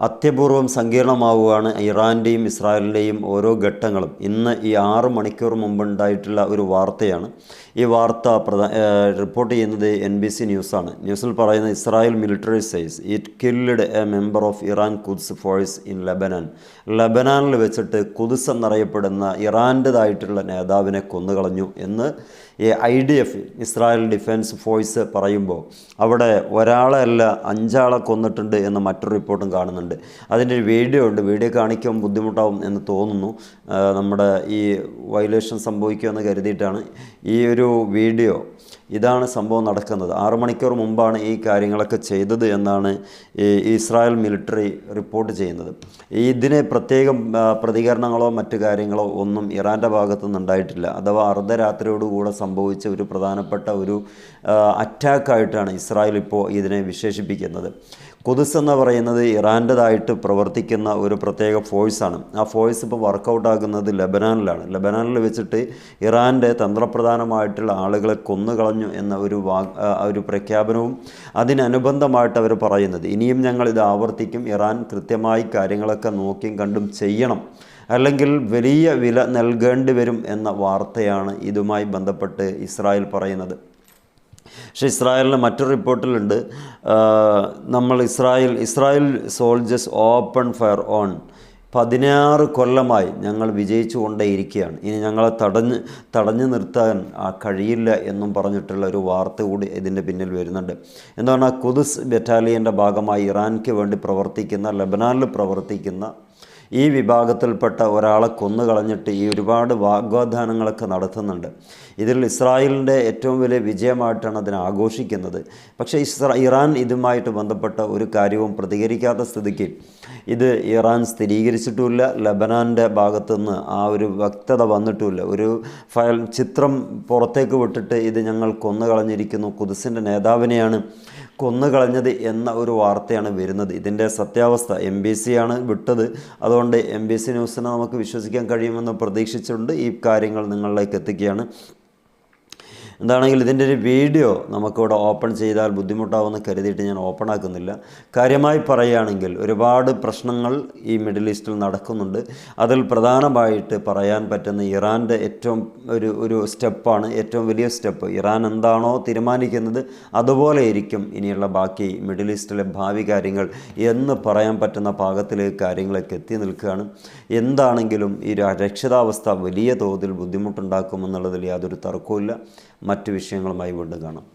അത്യപൂർവം സങ്കീർണമാവുകയാണ് ഇറാന്റെയും ഇസ്രായേലിന്റെയും ഓരോ ഘട്ടങ്ങളും. ഇന്ന് ഈ ആറ് മണിക്കൂർ മുമ്പുണ്ടായിട്ടുള്ള ഒരു വാർത്തയാണ്. ഈ വാർത്ത റിപ്പോർട്ട് ചെയ്യുന്നത് എൻ ബി സി ന്യൂസാണ്. ന്യൂസിൽ പറയുന്നത് Israel military says it killed a member of Iran Quds force in Lebanon. ലബനാനിൽ വെച്ചിട്ട് കുദ്സ് എന്നറിയപ്പെടുന്ന ഇറാന്റെതായിട്ടുള്ള നേതാവിനെ കൊന്നുകളഞ്ഞു എന്ന് ഈ I D F Israel defence force പറയുമ്പോൾ അവിടെ ഒരാളെ അല്ല അഞ്ചാളെ കൊന്നിട്ടുണ്ട് എന്ന് മറ്റൊരു റിപ്പോർട്ടും കാണുന്നുണ്ട്. അതിന്റെ ഒരു വീഡിയോ ഉണ്ട്. വീഡിയോ കാണിക്കാൻ ബുദ്ധിമുട്ടാവും എന്ന് തോന്നുന്നു. നമ്മുടെ ഈ വയലേഷൻ സംഭവിക്കുമെന്ന് കരുതിയിട്ടാണ് ഈ ഒരു വീഡിയോ ഇതാണ് സംഭവം നടക്കുന്നത്. ആറു മണിക്കൂർ മുമ്പാണ് ഈ കാര്യങ്ങളൊക്കെ ചെയ്തത് എന്നാണ് ഈ ഇസ്രായേൽ മിലിറ്ററി റിപ്പോർട്ട് ചെയ്യുന്നത്. ഇതിന് പ്രത്യേകം പ്രതികരണങ്ങളോ മറ്റു കാര്യങ്ങളോ ഒന്നും ഇറാന്റെ ഭാഗത്തു നിന്നുണ്ടായിട്ടില്ല അഥവാ അർദ്ധരാത്രിയോടുകൂടെ സംഭവിച്ച ഒരു പ്രധാനപ്പെട്ട ഒരു അറ്റാക്കായിട്ടാണ് ഇസ്രായേൽ ഇപ്പോൾ ഇതിനെ വിശേഷിപ്പിക്കുന്നത്. കുതിസ് എന്ന് പറയുന്നത് ഇറാന്റെതായിട്ട് പ്രവർത്തിക്കുന്ന ഒരു പ്രത്യേക ഫോഴ്സാണ്. ആ ഫോഴ്സ് ഇപ്പോൾ വർക്കൗട്ട് ആകുന്നത് ലബനാനിലാണ്. ലബനാനിൽ വെച്ചിട്ട് ഇറാന്റെ തന്ത്രപ്രധാനമായിട്ടുള്ള ആളുകളെ കൊന്നുകളഞ്ഞു എന്ന ഒരു വാ ഒരു പ്രഖ്യാപനവും അതിനനുബന്ധമായിട്ട് അവർ പറയുന്നത്. ഇനിയും ഞങ്ങൾ ഇത് ആവർത്തിക്കും. ഇറാൻ കൃത്യമായി കാര്യങ്ങളൊക്കെ നോക്കിയും കണ്ടും ചെയ്യണം. അല്ലെങ്കിൽ വലിയ വില നൽകേണ്ടി വരും എന്ന വാർത്തയാണ് ഇതുമായി ബന്ധപ്പെട്ട് ഇസ്രായേൽ പറയുന്നത്. പക്ഷേ ഇസ്രായേലിന് മറ്റൊരു റിപ്പോർട്ടിലുണ്ട്. നമ്മൾ Israel Israel soldiers open fire on പതിനാറ് കൊല്ലമായി ഞങ്ങൾ വിജയിച്ചു കൊണ്ടേയിരിക്കുകയാണ് ഇനി ഞങ്ങളെ തടഞ്ഞ് തടഞ്ഞു നിർത്താൻ കഴിയില്ല എന്നും പറഞ്ഞിട്ടുള്ള ഒരു വാർത്ത കൂടി ഇതിന്റെ പിന്നിൽ വരുന്നുണ്ട്. എന്താണ് കുദുസ് ബറ്റാലിയന്റെ ഭാഗമായി ഇറാൻക്ക് വേണ്ടി പ്രവർത്തിക്കുന്ന ലബനാനിൽ പ്രവർത്തിക്കുന്ന ഈ വിഭാഗത്തിൽപ്പെട്ട ഒരാളെ കൊന്നുകളഞ്ഞിട്ട് ഈ ഒരുപാട് വാഗ്വാദാനങ്ങളൊക്കെ നടത്തുന്നുണ്ട്. ഇതിൽ ഇസ്രായേലിന്റെ ഏറ്റവും വലിയ വിജയമായിട്ടാണ് അതിനെ ആഘോഷിക്കുന്നത്. പക്ഷേ ഇസ്രാ ഇറാൻ ഇതുമായിട്ട് ബന്ധപ്പെട്ട ഒരു കാര്യവും പ്രതികരിക്കാത്ത സ്ഥിതിക്ക് ഇത് ഇറാൻ സ്ഥിരീകരിച്ചിട്ടുമില്ല. ലബനാന്റെ ഭാഗത്തുനിന്ന് ആ ഒരു വ്യക്തത വന്നിട്ടുമില്ല. ഒരു ഫയൽ ചിത്രം പുറത്തേക്ക് വിട്ടിട്ട് ഇത് ഞങ്ങൾ കൊന്നുകളഞ്ഞിരിക്കുന്നു കുതിസിന്റെ നേതാവിനെയാണ് കൊന്നുകളഞ്ഞത് എന്ന ഒരു വാർത്തയാണ് വരുന്നത്. ഇതിന്റെ സത്യാവസ്ഥ എം ബി സി ആണ് വിട്ടത്. അതുകൊണ്ട് എം ബി സി ന്യൂസിനെ നമുക്ക് വിശ്വസിക്കാൻ കഴിയുമെന്ന് പ്രതീക്ഷിച്ചുകൊണ്ട് ഈ കാര്യങ്ങൾ നിങ്ങളിലേക്ക് എത്തിക്കുകയാണ്. എന്താണെങ്കിൽ ഇതിന്റെ ഒരു വീഡിയോ നമുക്കിവിടെ ഓപ്പൺ ചെയ്താൽ ബുദ്ധിമുട്ടാവുമെന്ന് കരുതിയിട്ട് ഞാൻ ഓപ്പൺ ആക്കുന്നില്ല. കാര്യമായി പറയുകയാണെങ്കിൽ ഒരുപാട് പ്രശ്നങ്ങൾ ഈ മിഡിൽ ഈസ്റ്റിൽ നടക്കുന്നുണ്ട്. അതിൽ പ്രധാനമായിട്ട് പറയാൻ പറ്റുന്ന ഇറാന്റെ ഏറ്റവും ഒരു ഒരു സ്റ്റെപ്പാണ് ഏറ്റവും വലിയ സ്റ്റെപ്പ്. ഇറാൻ എന്താണോ തീരുമാനിക്കുന്നത് അതുപോലെ ഇരിക്കും ഇനിയുള്ള ബാക്കി മിഡിൽ ഈസ്റ്റിലെ ഭാവി കാര്യങ്ങൾ എന്ന് പറയാൻ പറ്റുന്ന പാകത്തിലേക്ക് കാര്യങ്ങളൊക്കെ എത്തി നിൽക്കുകയാണ്. എന്താണെങ്കിലും ഈ രക്ഷിതാവസ്ഥ വലിയ തോതിൽ ബുദ്ധിമുട്ടുണ്ടാക്കുമെന്നുള്ളതിൽ യാതൊരു തർക്കവുമില്ല. മറ്റു വിഷയങ്ങളുമായി വീണ്ടും കാണാം.